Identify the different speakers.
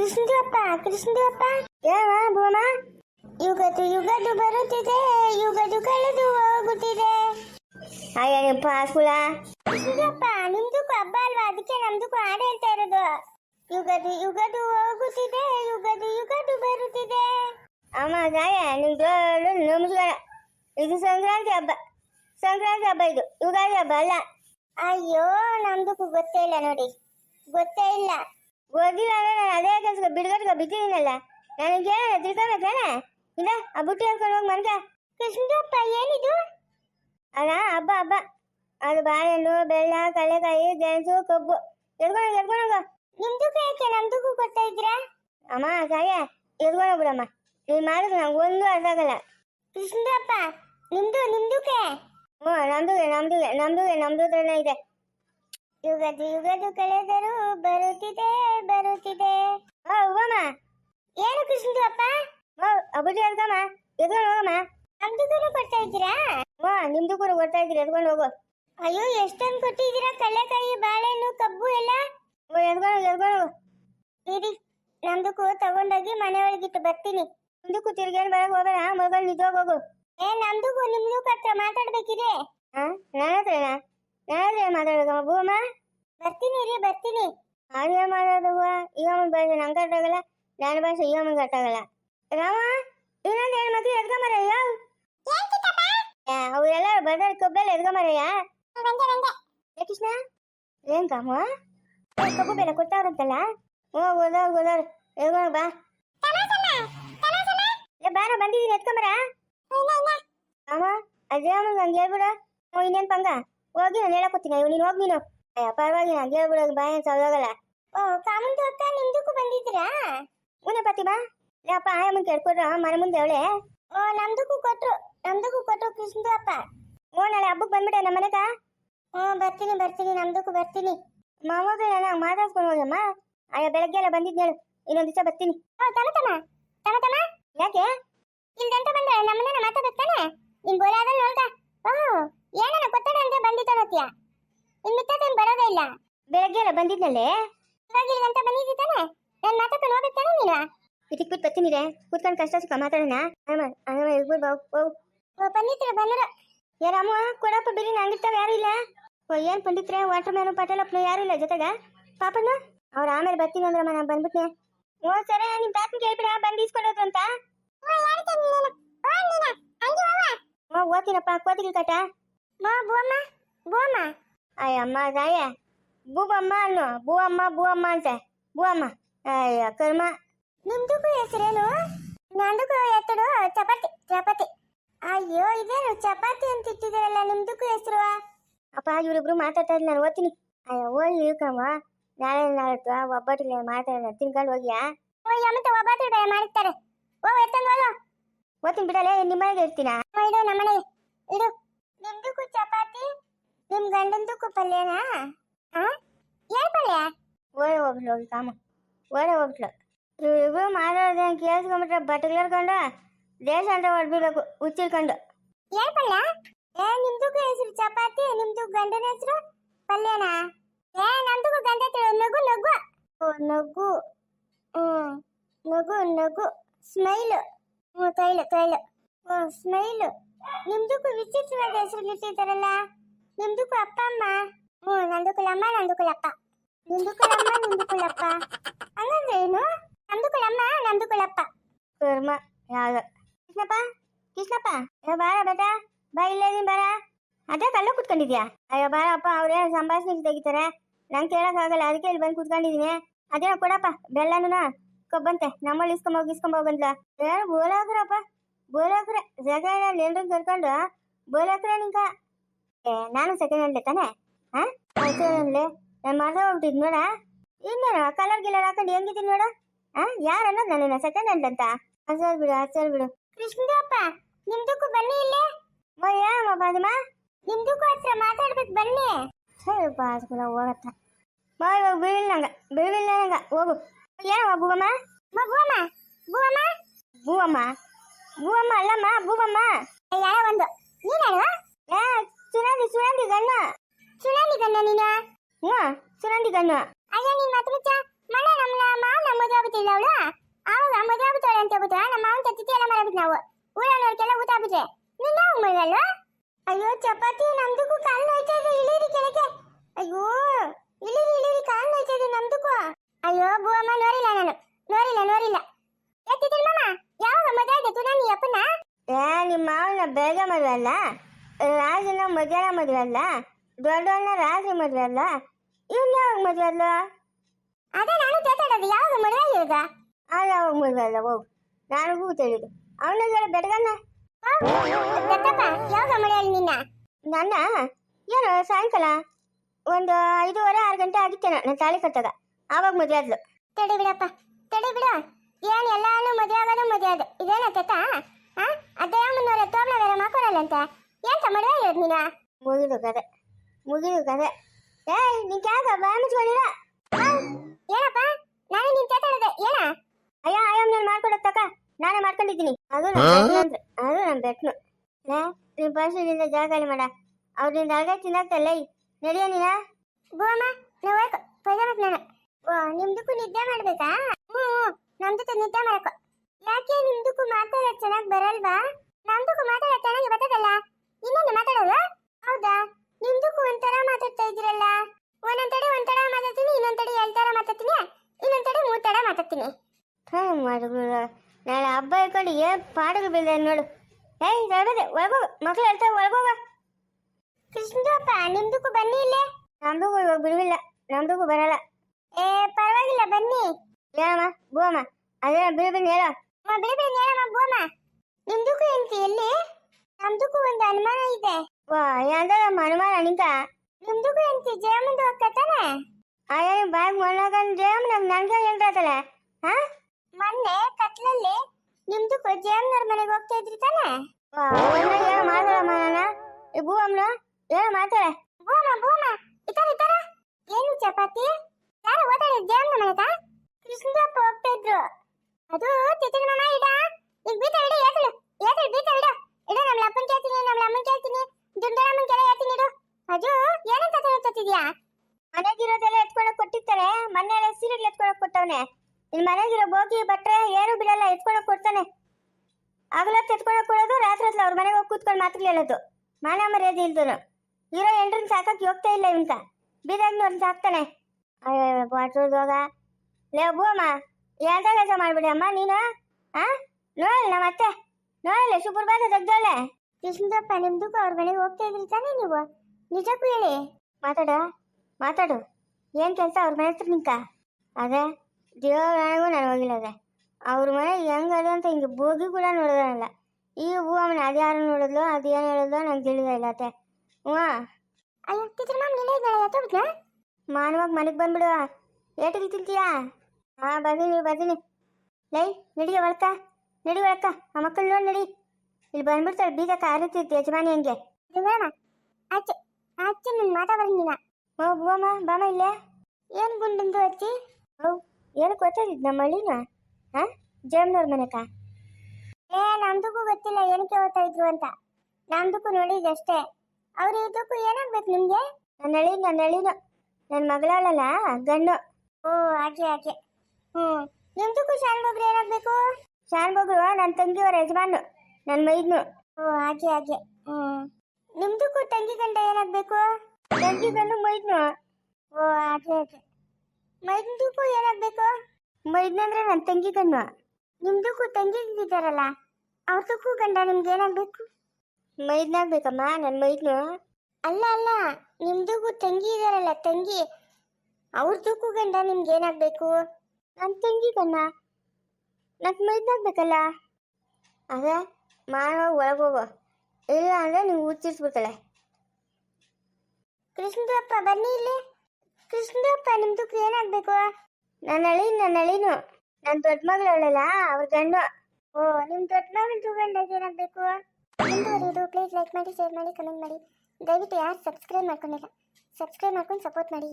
Speaker 1: ಕೃಷ್ಣದೇವಪ್ಪ ಕೃಷ್ಣದೇವಪ್ಪ. ಯಾವ ಭೂಮ ಯುಗದು ಯುಗದು ಬರುತ್ತಿದೆ ಯುಗದು ಕಳೆದು ಹೋಗುತ್ತಿದೆ. ಅಯ್ಯ ನಿಮ್ಮ ಪಾಸ್ಕುಲ ಕೃಷ್ಣದೇವಪ್ಪ ನಿಮ್ದಕ್ಕೂ ಹಬ್ಬ ಅಲ್ವಾ? ಅದಕ್ಕೆ ನಮ್ದಕ್ಕೂ ಹಾಡು ಹೇಳ್ತಾ ಇರೋದು. ಯುಗದು ಯುಗದು ಹೋಗುತ್ತಿದೆ ಯುಗದು ಯುಗದು ಬರುತ್ತಿದೆ. ಅಮ್ಮ ಗಾಯ ನಿಮ್ ನಮಸ್ಕಾರ ಇದು ಸಂಕ್ರಾಂತಿ ಹಬ್ಬ. ಸಂಕ್ರಾಂತಿ ಹಬ್ಬ ಇದು. ಯುಗಾದಿ ಹಬ್ಬ, ಅಲ್ಲ? ಅಯ್ಯೋ ನಮ್ದಕ್ಕೂ ಗೊತ್ತೇ ಇಲ್ಲ ನೋಡಿ. ಗೊತ್ತೇ ಇಲ್ಲ. ಗೊತ್ತಿಲ್ಲ ಅಂದ್ರೆ ನಾನು ಅದೇ ಕೆಲಸ ಬಿಡ್ಗಟ್ಗ ಬಿಟ್ಟಿದ್ದೀನಲ್ಲ ನನಗೆ ತಿಳ್ಕೊಬೇಕೇನೆ ಇಲ್ಲ ಆ ಬುಟ್ಟಿ ಹೇಳ್ಕೊಂಡು ಹೋಗಿ ಮನ್ಕ ಕೃಷ್ಣಪ್ಪ ಏನಿದು? ಅಲ್ಲ ಹಬ್ಬ ಹಬ್ಬ. ಅದು ಬಾಳೆಹಣ್ಣು ಬೆಲ್ಲ ಕಡಲೆಕಾಯಿ ಗೆಣಸು ಕಬ್ಬು. ಎದ್ಕೊಂಡು ಎದ್ಕೊಂಡು ನಿಮ್ದು ಯಾಕೆ ನಮ್ದಕ್ಕೂ ಕೊಡ್ತಾ ಇದ್ದೀರಾ? ಅಮ್ಮ ಸಾಯ ಎದ್ಕೊಂಡು ಬಿಡಮ್ಮ ನೀನ್ ಮಾಡಿದ್ರೆ ನಂಗೆ ಒಂದು ಅರ್ಥ ಆಗಲ್ಲ. ಕೃಷ್ಣಪ್ಪ ನಿಮ್ದು ನಿಮ್ದುಕ್ಕೆ ಹ್ಞೂ ನಮ್ದು ನಮ್ದು ನಮ್ದು ನಮ್ದು ಇದೆ. ಯುಗದು ಯುಗದು ಕಳೆದರು ಬರುತ್ತಿದೆ ಬರುತ್ತಿದೆ. ಓ ಏನು ಕೃಷ್ಣಪ್ಪ ಓ ಅಬುಜಿ ಹೇಳ್ಕಮ್ಮ ಎದ್ಕೊಂಡು ಹೋಗಮ್ಮ. ನಮ್ದುಗೂ ಕೊಡ್ತಾ ಇದ್ದೀರಾ? ಹಾ ನಿಮ್ದು ಕೂಡ ಕೊಡ್ತಾ ಇದ್ದೀರಾ? ಎದ್ಕೊಂಡು ಹೋಗು. ಅಯ್ಯೋ, ಎಷ್ಟೊಂದು ಕೊಟ್ಟಿದ್ದೀರಾ? ಕಳ್ಳೆಕಾಯಿ ಬಾಳೆಹಣ್ಣು, ಕಬ್ಬು ಎಲ್ಲ? ಓ ಎದ್ಕೊಂಡು ಎದ್ಕೊಂಡು ಹೋಗು. ಇರಿ ನಮ್ದಕ್ಕೂ ತಗೊಂಡೋಗಿ ಮನೆ ಒಳಗಿಟ್ಟು ಬರ್ತೀನಿ. ನಿಮ್ದಕ್ಕೂ ತಿರ್ಗೇನು ಬರಕ್ ಹೋಗೋಣ ಮೊಬೈಲ್ ನಿಜವಾಗ ಹೋಗು. ಏ ನಮ್ದಕ್ಕೂ ನಿಮ್ದು ಹತ್ರ ಮಾತಾಡ್ಬೇಕಿದೆ. ಹಾ ನನ್ನ ಹತ್ರನಾ? ನನ್ನ ಮಾತಾಡೋದು ಭೂಮ ಬರ್ತೀನಿ ರೀ ಬರ್ತೀನಿ. ಅದೇ ಮಾತಾಡೋದು ಈಗ ಭಾಷೆ ನಂಗೆ ಅರ್ಥ ಆಗಲ್ಲ ನನ್ನ ಭಾಷೆ ಈಗ ಮುಂಗೆ ಅರ್ಥ ಆಗಲ್ಲ. ರಾಮ ಇನ್ನೊಂದು ಹೆಣ್ಣು ಮಕ್ಳು ಎದ್ಕೊಂಬರಯ್ಯ ಅವರೆಲ್ಲ ಬರ್ದಾರ ಕಬ್ಬೆಲ್ಲ ಎದ್ಕೊಂಬರಯ್ಯ ಕೃಷ್ಣ ಏನ್ ಕಾಮ? ಕಬ್ಬು ಬೆಲೆ ಕೊಟ್ಟವ್ರಂತಲ್ಲ? ಓ ಓದೋರು ಓದೋರು ಎದ್ಕೊಂಡ್ ಬಾ. ಬಾರ ಬಂದಿದ್ದೀನಿ ಎತ್ಕೊಂಬರ ಅಮ್ಮ ಅದೇ ಅಮ್ಮಂಗೆ ಹಂಗೆ ಹೇಳ್ಬಿಡ. ಇನ್ನೇನು ಪಂಗ? ಹೋಗಿ ನಾನು ಹೇಳಕ್ಕೋತೀನಿ ನೀನು ಹೋಗಿ ನೀನು ಅಯ್ಯ, ಪರವಾಗಿಲ್ಲ. ಹಂಗೆ ಹೇಳ್ಬಿಡೋದು ಬಾಯ ಸೌದಾಗಲ್ಲ ಓ ಕಾಮಂದು ಅಕ್ಕ ನಿಮ್ದಕ್ಕೂ ಬಂದಿದ್ದೀರಾ? ಬಾ. ಪತಿಮಾ ಅಪ್ಪ ಮುಂದೆ ಕೇಳ್ಕೊಡ್ರ ಮನೆ ಮುಂದೆ ಅವಳೆ. ಓ, ನಮ್ದಕ್ಕೂ ಕೊಟ್ರು. ನಮ್ದಕ್ಕೂ ಕೊಟ್ರು ಕೃಷ್ಣದು ಅಪ್ಪ. ಓ ನಾಳೆ ಹಬ್ಬಕ್ಕೆ ಬಂದ್ಬಿಟ್ಟೆ ನಮ್ಮ ಮನೆಗ. ಹ್ಞೂ, ಬರ್ತೀನಿ ಬರ್ತೀನಿ. ನಮ್ದಕ್ಕೂ ಬರ್ತೀನಿ. ಮಾವಾಗ ನಾನು ಮಾತಾಡ್ಸ್ಕೊಂಡು ಹೋಗಮ್ಮ ಅಯ್ಯ, ಬೆಳಗ್ಗೆ ಎಲ್ಲ ಬಂದಿದ್ದು ಹೇಳು. ಇನ್ನೊಂದು ದಿವಸ ಬರ್ತೀನಿ. ಓ ತನತಮ್ಮ ತನತಮ್ಮ ತಮ ತಮ ಯಾಕೆ? ಇಲ್ದಂತ ಬಂದ್ರೆ ನಮ್ಮನ್ನ ಮಾತಾಡ್ಬೇಕು ತಾನೆ? ನಿನ್ ಬೋಲಾದ ನೋಡ್ದ. ಓ ಏನನ ಕೊತ್ತಡ ಅಂತ ಬಂದಿದ್ದಾನತ್ಯ ಇನ್ ಮಿತ್ತದೇನ್ ಬರೋದೇ ಇಲ್ಲ. ಬೆಳಗ್ಗೆ ಎಲ್ಲ ಬಂದಿದ್ನಲ್ಲೇ? ಇವಾಗ ಇಲ್ಗಂತ ಬಂದಿದ್ದಿ ತಾನೆ? ನಾನು ಮಾತಾಡ್ಕೊಂಡು ಹೋಗ್ಬೇಕು ತಾನೆ ನೀನು? ಇದಕ್ಕೆ ಬಿಟ್ಟು ಬರ್ತೀನಿ ರೇ. ಕೂತ್ಕೊಂಡು ಕಷ್ಟ ಸುಖ ಮಾತಾಡೋಣ. ಪಂಡಿತ್ರ ಬಂದ್ರ. ಯಾರಮ್ಮ ಕೊಡಪ್ಪ ಬಿರಿ ನಂಗಿರ್ತಾವ ಯಾರು ಇಲ್ಲ. ಓ ಏನ್ ಪಂಡಿತ್ರೆ ವಾಟರ್ ಮ್ಯಾನು ಪಟೇಲಪ್ಪನು ಯಾರು ಇಲ್ಲ ಜೊತೆಗ? ಪಾಪಣ್ಣ? ಅವ್ರ ಆಮೇಲೆ ಬರ್ತೀನಿ ಅಂದ್ರಮ್ಮ ನಾನು ಬಂದ್ಬಿಟ್ನೆ. ಓ ಸರಿ ನಿಮ್ ತಾತನ ಕೇಳ್ಬಿಡ ಬಂದು ಇಸ್ಕೊಂಡೋದ್ರು ಅಂತ. ಓ ಓದ್ತೀನಪ್ಪ ಕೋತಿಗೆ ಕಟ. ಮಾ ಬುವಮ್ಮ ಬುವಮ್ಮ ಅಯ್ಯಮ್ಮ ರಾಯ ಬೂಬಮ್ಮ ಅನ್ನು ಬೂವಮ್ಮ ಬೂವಮ್ಮ ಅಂತ ಬುವಮ್ಮ ಅಯ್ಯ ಕರ್ಮ ನಿಮ್ದಕ್ಕೂ ಹೆಸರೇನು ನಂದಕ್ಕೂ ಎತ್ತಡು ಚಪಾತಿ ಚಪಾತಿ ಅಯ್ಯೋ ಇದೇನು ಚಪಾತಿ ಅಂತ ಇಟ್ಟಿದಾರಲ್ಲ ನಿಮ್ದಕ್ಕೂ ಹೆಸರು ಅಪ್ಪ ಇವರಿಬ್ರು ಮಾತಾಡ್ತಾ ಇದ್ರು ನಾನು ಓದ್ತೀನಿ ಅಯ್ಯ ಹೋಗಿ ಇಳ್ಕಮ್ಮ ನಾಳೆ ನಾಳೆ ಒಬ್ಬಟ್ಟಿಗೆ ಮಾತಾಡೋಣ ತಿನ್ಕೊಂಡು ಹೋಗ್ಯಾ ಮತ್ತೆ ಒಬ್ಬಟ್ಟು ಮಾಡಿರ್ತಾರೆ ಓ ಎತ್ತಂಗ ಹೋಗೋ ಓದ್ತೀನಿ ಬಿಡಲೇ ನಿಮ್ಮನೆಗೆ ಇರ್ತೀನಾ ಇಡು ನಮ್ಮನೆಗೆ ಇಡು ನಿಮ್ದಕ್ಕೂ ಚಪಾತಿ ನಿಮ್ ಗಂಡಂದಕ್ಕೂ ಪಲ್ಯನಾ ಆ ಏನ್ ಪಲ್ಯ ಓಡೆ ಹೋಗ್ಲು ಹೋಗಿ ಕಾಮ ಓಡೆ ಹೋಗ್ಲು ಇವ್ರಿಬ್ರು ಮಾತಾಡೋದೇ ಕೇಳಿಸ್ಕೊಂಡ್ಬಿಟ್ರೆ ಬಟ್ಟೆಗಳರ್ಕೊಂಡು ದೇಶ ಅಂತ ಹೊಡ್ಬಿಡ್ಬೇಕು ಹುಚ್ಚಿರ್ಕೊಂಡು ಏನ್ ಪಲ್ಯ ಏ ನಿಮ್ದಕ್ಕೂ ಹೆಸರು ಚಪಾತಿ ನಿಮ್ದು ಗಂಡನ ಹೆಸರು ಪಲ್ಯನಾ ಏ ನಮ್ದಕ್ಕೂ ಗಂಡ ಹೆಸರು ನಗು ನಗು ಓ ನಗು ಹ್ಮ್ ನಗು ನಗು ಸ್ಮೈಲ್ ಹ್ಞೂ ತೈಲ ತೈಲ ಓ ಸ್ಮೈಲ್ ನಿಮ್ದಕ್ಕೂ ವಿಚಿತ್ರವಾದ ಹೆಸರು ಇಟ್ಟಿರ್ತಾರಲ್ಲ ನಿಮ್ದಕ್ಕೂ ಅಪ್ಪ, ಅಮ್ಮ. ಹ್ಞೂ ನಂದು ಅಮ್ಮ ನಂದು ಕುಲಪ್ಪ ನಿಂದು ಅಮ್ಮ ನಿಂದು ಕುಲಪ್ಪ ಹಂಗಂದ್ರೆ ಏನು? ನಮ್ದು ಕುಲಮ್ಮ ನಮ್ದು ಕುಲಪ್ಪ ಕರ್ಮ ಯಾವ ಕೃಷ್ಣಪ್ಪ ಕೃಷ್ಣಪ್ಪ ಏ ಬಾರ ಬೇಟ. ಬಾ ಇಲ್ಲೇ ನೀನ್ ಬಾರ. ಅದೇ ಕಲ್ಲ ಕುತ್ಕೊಂಡಿದ್ಯಾ? ಅಯ್ಯೋ ಬಾರಪ್ಪ ಅವ್ರೇ ಸಂಭಾಷಣೆ ತೆಗಿತಾರೆ ನಂಗೆ ಕೇಳೋಕ್ಕಾಗಲ್ಲ ಅದಕ್ಕೆ ಇಲ್ಲಿ ಬಂದು ಕುತ್ಕೊಂಡಿದ್ದೀನಿ. ಅದೇನೋ ಕೊಡಪ್ಪ ಬೆಲ್ಲನು ಕೊಬ್ಬಂತೆ, ನಮ್ಮಲ್ಲಿ ಇಸ್ಕೊಂಬೋಗಿ ಇಸ್ಕೊಂಬೋಗಂತ ಯಾರು ಬೋಲಾಕ್ರಪ್ಪ ಬೋಲಾಕ್ರ ಸೆಕೆಂಡ್ ಹ್ಯಾಂಡ್ ಎಲ್ರು ಕರ್ಕೊಂಡು ಬೋಲಾಕ್ರ ಏ ನಾನು ಸೆಕೆಂಡ್ ಹ್ಯಾಂಡ್ ತಾನೆ? ಹಾ ಹ್ಯಾಂಡ್ಲೆ ನಾನು ಮಾಡ್ತಾ ಹೋಗ್ಬಿಟ್ಟಿದ್ ನೋಡ. ಇನ್ನೇನು ಕಲರ್ ಗಿಲರ್ ಹಾಕೊಂಡು ಹೆಂಗಿದ್ದೀನಿ ನೋಡ. ಹಾ ಯಾರು ಅನ್ನೋದು ನಾನು ಸೆಕೆಂಡ್ ಹ್ಯಾಂಡ್ ಅಂತ. ಅಸಲ್ ಬಿಡು ಅಸಲ್ ಬಿಡು. ಕೃಷ್ಣದಪ್ಪ ನಿಮ್ದಕ್ಕೂ ಬನ್ನಿ ಇಲ್ಲೇ? ಏನಮ್ಮ ಬಾದಮ್ಮ ನಿಮ್ದಕ್ಕೂ ಹತ್ರ ಮಾತಾಡ್ಬೇಕು ಬನ್ನಿ. ಹೇಳಪ್ಪ ಬಾಸ್ಗುಲ ಹೋಗತ್ತ. ಮಾ ಇವಾಗ ಬೀಳಿಲ್ಲಂಗ ನಂಗೆ ಹೋಗು. ಏನಮ್ಮ ಬೂವಮ್ಮ ಬೂವಮ್ಮ ಬೂವಮ್ಮ ಬೂವಮ್ಮ ಬೂವಮ್ಮ ಅಲ್ಲಮ್ಮ ಬೂವಮ್ಮ ಯಾವ ಒಂದು ನೀನೇನು ಏ ಸುನಂದಿ ಸುನಂದಿ ಗಣ್ಣ ಸುನಂದಿ ಗಣ್ಣ ನೀನು ಹ್ಞೂ ಸುನಂದಿ ಗಣ್ಣ ಅಯ್ಯ ನೀನ್ ಮತ್ತೆ ಮುಚ್ಚ ಮನೆ ನಮ್ಮ ಮಾವನ ಮದುವೆ ಇರ್ಲಿಲ್ಲ ಅವಳು ಆವಾಗ ಮದುವೆ ಆಗ್ಬಿಟ್ಟಾಳೆ ಅಂತ ಹೇಳ್ಬಿಟ್ಟು ನಮ್ಮ ಮಾವನ ತಿಥಿ ಎಲ್ಲ ಮಾಡಬಿಟ್ಟು ನಾವು ಊರಲ್ಲವ್ರಿಗೆಲ್ಲ ಊಟ ಆಗ್ಬಿಟ್ರೆ ನೀನ್ ಯಾವ ಮಾಡಲ್ಲ ಅಯ್ಯೋ ಚಪಾತಿ ನಮ್ದಕ್ಕೂ ಕಾಲು ನೋಯ್ತಾ ಇದೆ ಇಳಿರಿ ಕೆಳಗೆ ಅಯ್ಯೋ ಇಳಿರಿ ಇಳಿರಿ ಕಾಲು ನೋಯ್ತಾ ಇದೆ ನಮ್ದಕ್ಕೂ ಅಯ್ಯೋ ಬುವಮ್ಮ ನೋಡಿಲ್ಲ ನಾನು ನೋಡಿಲ್ಲ ನೋಡಿಲ್ಲ ಎತ್ತಿದ್ದೀನಿ ಮಾಮ ಯಾವಾಗ ಮದುವೆ ಆಯ್ತು ನಾನು ಈ ಅಪ್ಪನ ಏ ನಿಮ್ಮ ಮಾವನ ಬೇಗ ಮದುವೆ ಅಲ್ಲ ರಾಜನ ಮಧ್ಯಾಹ್ನ ಮದುವೆ ಅಲ್ಲ ದೊಡ್ಡವನ್ನ ರಾತ್ರಿ ಮದುವೆ ಅಲ್ಲ ಇವನ್ ಯಾವಾಗ ಮದುವೆ ಅಲ್ಲ ಅದೇ ನಾನು ಮಾತಾಡೋದು ಯಾವಾಗ ಮದುವೆ ಆಗಿರೋದ? ಆ ಯಾವಾಗ ಮದುವೆ ಅಲ್ಲ ಹೋಗು ನನಗೂ ತಿಳಿದು ಅವನಿಗೆ ಬೆಡಗನ್ನ ಯಾವಾಗ ಮದುವೆ ನಿನ್ನ? ನನ್ನ? ಏನು ಸಾಯಂಕಾಲ? ಒಂದು ಐದೂವರೆ ಆರು ಗಂಟೆ ಆಗಿತ್ತೇನೋ ನಾನು ತಾಳಿ ಕಟ್ಟಾಗ ಆವಾಗ ಮದುವೆ ಆದ್ಲು. ತಡಿ ಬಿಡಪ್ಪ ತಡಿ ಬಿಡು. ಏನ್ ಎಲ್ಲಾನು ಮದುವೆ ಆಗೋದು ಮದುವೆ ಅದು ಇದೇನ ತೆತ್ತ ಹಾ ಅದೇ ಮುನ್ನೂರ ತೋಬ್ಲ ಬೇರೆ ಮಾಡ್ಕೊಡಲ್ಲಂತ ಎಂತ ಮದುವೆ ಆಗಿರೋದು ನೀನ? ಮುಗಿದು ಕದೆ ಮುಗಿದು ಕದೆ ಏಯ್ ನಿನ್ ಕ್ಯಾಕ ಬಾಯ್ ಮುಚ್ಕೊಂಡಿಲ್ಲ? ಏನಪ್ಪ? ನಾನು ನಿನ್ ಕೇತಾಡದೆ ಏನ? ಅಯ್ಯ ಅಯ್ಯೋ ನಾನು ಮಾಡ್ಕೊಡಕ್ ತಕ. ನಾನೇ ಮಾಡ್ಕೊಂಡಿದ್ದೀನಿ. ಅದು ನನ್ನ ಬೆಟ್ನು ಅಂದ್ರೆ ಅದು ನಮ್ ಬೆಟ್ನು. ಲೇ ನೀನ್ ಪರ್ಸದಿಂದ ಜಾಗ ಖಾಲಿ ಮಾಡ. ಅವ್ರಿಂದ ಅಲ್ಗ ತಿನ್ನಕ್ತಲ್ಲ ನಡಿಯ ನೀನ? ಗೋಮ ನಾವು ಹೋಯ್ಕೊ ಪೈಜಾಮಕ್ ನಾನು. ಓ ನಿಮ್ದಕ್ಕೂ ನಿದ್ದೆ ಮಾಡ್ಬೇಕಾ? ಹ್ಞೂ ನಮ್ ಜೊತೆ ನಿದ್ದೆ ಮಾಡಕ ಯಾಕೆ ನಿಮ್ದಕ್ಕೂ ಮಾತಾಡೋದು ಚೆನ್ನಾಗಿ ಬರಲ್ವಾ? ನಮ್ದಕ್ಕೂ ಮಾತಾಡೋದು ಚೆನ್ನಾಗಿ ಬರ್ತದಲ್ಲ? ಇನ್ನೊಂದು ಮಾತಾಡಲ್ಲ ಹೌದಾ? ನಿಮ್ದಕ್ಕೂ ಒಂಥರ ಮಾತಾಡ್ತಾ ಇದ್ದೀರಲ್ಲ. ಒಂದೊಂದ್ ತಡೆ ಒಂದ್ ತಡ ಮಾತಾಡ್ತೀನಿ ಇನ್ನೊಂದ್ ತಡೆ ಎರಡ್ ತರ ಮಾತಾಡ್ತೀನಿ ಇನ್ನೊಂದ್ ತಡೆ ಮೂರ್ ತಡ ಮಾತಾಡ್ತೀನಿ. ಮಾಡುಗಳು ನಾಳೆ ಹಬ್ಬ ಇಟ್ಕೊಂಡು ಏನ್ ಪಾಡುಗಳು ಬೀಳ್ದೆ ನೋಡು. ಏಯ್ ದೊಡ್ಡದೆ ಒಳಗೋಗ. ಮಕ್ಳು ಹೇಳ್ತಾರೆ ಒಳಗೋಗ. ಕೃಷ್ಣಪ್ಪ ನಿಮ್ದಕ್ಕೂ ಬನ್ನಿ ಇಲ್ಲೇ? ನಮ್ದಕ್ಕೂ ಇವಾಗ ಬಿಡುವಿಲ್ಲ. ನಮ್ದಕ್ಕೂ ಬರಲ್ಲ. ಏ ಪರವಾಗಿಲ್ಲ ಬನ್ನಿ. ಹೇಳಮ್ಮ ಬೂಮ್ಮ ಅದೇ ಬಿಡು ಬನ್ನಿ ಹೇಳೋ. ಬಿಡು ಹೇಳಮ್ಮ ಬೂಮ್ಮ ನಿಮ್ದಕ್ಕೂ ಎಂತಿ ಎಲ್ಲಿ? ನಮ್ದಕ್ಕೂ ಒಂದು ಅನುಮಾನ ಇದೆ. ವಾ ನಮ್ಮ ಅನುಮಾನ ನಿಂಕ ನಿಮ್ದಕ್ಕೂ ಎಂತಿ ಜಯಮಂದು ಹೋಗ್ತಾನೆ ಅಯ್ಯ ಬ್ಯಾಗ್ ಮಣ್ಣಾಗನ್ ಜಯಮ್ ನನ್ಗೆ ಹೇಳ್ತಾತಲ್ಲ ಹಾ? ಮೊನ್ನೆ ಕತ್ಲಲ್ಲಿ ನಿಮ್ದಕ್ಕೂ ಜಯಮ್ಮನವ್ರ ಮನೆಗೆ ಹೋಗ್ತಾ ಇದ್ರಿ ತಾನೆ? ಏನೋ ಮಾತಾಡಮ್ಮ ನಾನ? ಈ ಭೂವಮ್ನ? ಏನೋ ಮಾತಾಡ ಭೂಮ ಭೂಮ ಇತರ ಇತರ ಏನು ಚಪಾತಿ? ಯಾರು ಓದಾಡಿ ಜಯಮ್ಮನ ಮನೆಗ? ಕೃಷ್ಣಪ್ಪ ಹೋಗ್ತಾ ಇದ್ರು. ಅದು ತಿತಿನ ಮನ ಕೂತ್ಕೊಂಡು ಮಾತುಗಳು ಹೇಳೋದು. ಮಾನ ಮರ್ಯಾದೆ ಇಲ್ದನು ಇರೋ ಎಂಟ್ರನ್ ಸಾಕಕ್ಕೆ ಹೋಗ್ತಾ ಇಲ್ಲ ಇವಂತ ಬೀದಾಗ್ನವ್ರನ್ನ ಸಾಕ್ತಾನೆ. ಬಾಟ್ರೋದಾಗ ಲೇ ಬೂಮ್ಮ ಎಂತ ಕೆಲಸ ಮಾಡ್ಬಿಡಿ ಅಮ್ಮ, ನೀನು? ಆ? ನೋಡಲ್ಲ ನಮ್ಮ ಅತ್ತೆ? ನೋಡಲ್ಲ, ಸುಪ್ರಭಾತ ತೆಗ್ದೋಳೆ ಕೃಷ್ಣದಪ್ಪ ನಿಮ್ದಕ್ಕೂ ಅವ್ರ ಮನೆಗೆ ಹೋಗ್ತಾ ಇದ್ರಿ ತಾನೇ ನೀವು? ನಿಜಕ್ಕೂ ಹೇಳಿ. ಮಾತಾಡ, ಮಾತಾಡು. ಏನು ಕೆಲಸ ಅವ್ರ ಮನೆ ಹತ್ರ ನಿಂಕ ಅದೇ, ದೇವ್ರ ನನಗೂ ನಾನು ಹೋಗಿಲ್ಲ ಅದೇ. ಅವ್ರ ಮನೆ ಹೆಂಗದ ಅಂತ ಹಿಂಗೆ ಬೋಗಿ ಕೂಡ ನೋಡಿದ್ರಲ್ಲ ಈ ಹೂವಮ್ಮನ ಅದ್ಯಾರು ನೋಡಿದ್ಲು ಅದೇನು ಹೇಳಿದ್ಲು ನಂಗೆ ತಿಳಿದಿಲ್ಲ ಅತ್ತೆ. ಹ್ಞೂ ಅಯ್ಯೋ ಟೀಚರ್ ಮ್ಯಾಮ್ ನಿಲ್ಲ ಇದ್ದಾಳೆ ಎತ್ತೋಬಿಟ್ನ ಮಾನವಾಗಿ ಮನೆಗೆ ಬಂದ್ಬಿಡು. ಏಟಿಗೆ ತಿಂತೀಯಾ? ಹಾಂ ಬರ್ತೀನಿ ಬರ್ತೀನಿ. ಲೈ ನಡಿ ಒಳಕ ನಡಿ ಒಳಕ ಆ ಮಕ್ಕಳು ನೋಡಿ ನಡಿ. ಇಲ್ಲಿ ಬಂದ್ಬಿಡ್ತಾಳೆ ಬೀಗ ಕಾರುತ್ತಿತ್ತು ಯಜಮಾನಿ ಹಂಗೆ. ಅಚ್ಚೆ ಅಚ್ಚೆ ನಿನ್ನ ಮಾತಾಡೋದು ನೀನ ಓ ಬೂಮ್ಮ ಬಾಮ ಇಲ್ಲೇ? ಏನು ಗುಂಡಂದು ಅಚ್ಚಿ ಓ ಏನು ಗೊತ್ತಾಗಿದ್ದು ನಮ್ಮ ಹಳ್ಳಿನ ಹಾಂ ಜಯಮ್ನವ್ರ ಮನೆಕ? ಏ ನಮ್ದಕ್ಕೂ ಗೊತ್ತಿಲ್ಲ ಏನಕ್ಕೆ ಓದ್ತಾ ಇದ್ರು ಅಂತ. ನಮ್ದಕ್ಕೂ ನೋಡಿದಷ್ಟೇ ಅವ್ರು ಇದಕ್ಕೂ ಏನಾಗ್ಬೇಕು ನಿಮ್ಗೆ? ನನ್ನ ಅಳಿ ನನ್ನ ಅಳಿನ. ನನ್ನ ಮಗಳವಳಲ್ಲ ಗಂಡು. ಓ ಆಕೆ ಆಕೆ ಹ್ಮ್. ನಿಮ್ದಕ್ಕೂ ಶಾನ್ ಬೊಗ್ರು ಏನಾಗ್ಬೇಕು? ಶಾನ್ ಬೊಗ್ರು ನನ್ನ ತಂಗಿಯವರ ಯಜಮಾನು ನನ್ನ ಮೈದ್ನು. ಓ ಆಕೆ ಆಕೆ ಹ್ಮ್. ನಿಮ್ದಕ್ಕೂ ತಂಗಿ ಗಂಡ ಏನಾಗ್ಬೇಕು? ತಂಗಿ ಗಂಡು ಮೈದ್ನು. ಓ ಆಕೆ ಆಕೆ ಮೈದ್ನದಕ್ಕೂ ಏನಾಗ್ಬೇಕು? ಮೈದ್ನಂದ್ರೆ ನನ್ನ ತಂಗಿ ಗಂಡು ನಿಮ್ದಕ್ಕೂ ತಂಗಿ ಇದ್ದಾರಲ್ಲ ಅವ್ರದಕ್ಕೂ ಗಂಡ ನಿಮ್ಗೆ ಏನಾಗ್ಬೇಕು ಮೈದ್ನಾಗ್ಬೇಕಮ್ಮ ನನ್ನ ಮೈದ್ನು. ಅಲ್ಲ ಅಲ್ಲ ನಿಮ್ದಕ್ಕೂ ತಂಗಿ ಇದಾರಲ್ಲ ತಂಗಿ. ಅವ್ರದಕ್ಕೂ ಗಂಡ ನಿಮ್ಗೆ ಏನಾಗ್ಬೇಕು ನನ್ನ ತಂಗಿ ಗಂಡ ನನ್ನ ಮೈದ್ನಾಗ್ಬೇಕಲ್ಲ ಅದೇ ಮಾನವ ಒಳಗೋಗೋ ಇಲ್ಲ ಅಂದ್ರೆ ನೀವು ಹುಚ್ಚಿಸ್ಬಿಡ್ತಾಳೆ ಕೃಷ್ಣದಪ್ಪ ಬನ್ನಿ ಇಲ್ಲಿ. ಕೃಷ್ಣದಪ್ಪ ನಿಮ್ದಕ್ಕೂ ಏನಾಗ್ಬೇಕು ನನ್ನ ಅಳಿ ನನ್ನ ಹಳಿನು ನನ್ನ ದೊಡ್ಡ ಮಗಳವಳಲ್ಲ ಅವ್ರ ಗಂಡ. ಓ ನಿಮ್ಮ ದೊಡ್ಡ ಮಗಳು ಗಂಡಗೆ ಏನಾಗಬೇಕು? ಮುಂದುವರಿಯೋದು ಪ್ಲೀಸ್ ಲೈಕ್ ಮಾಡಿ ಶೇರ್ ಮಾಡಿ ಕಮೆಂಟ್ ಮಾಡಿ. ದಯವಿಟ್ಟು ಯಾರು ಸಬ್ಸ್ಕ್ರೈಬ್ ಮಾಡ್ಕೊಂಡಿಲ್ಲ ಸಬ್ಸ್ಕ್ರೈಬ್ ಮಾಡ್ಕೊಂಡು ಸಪೋರ್ಟ್ ಮಾಡಿ.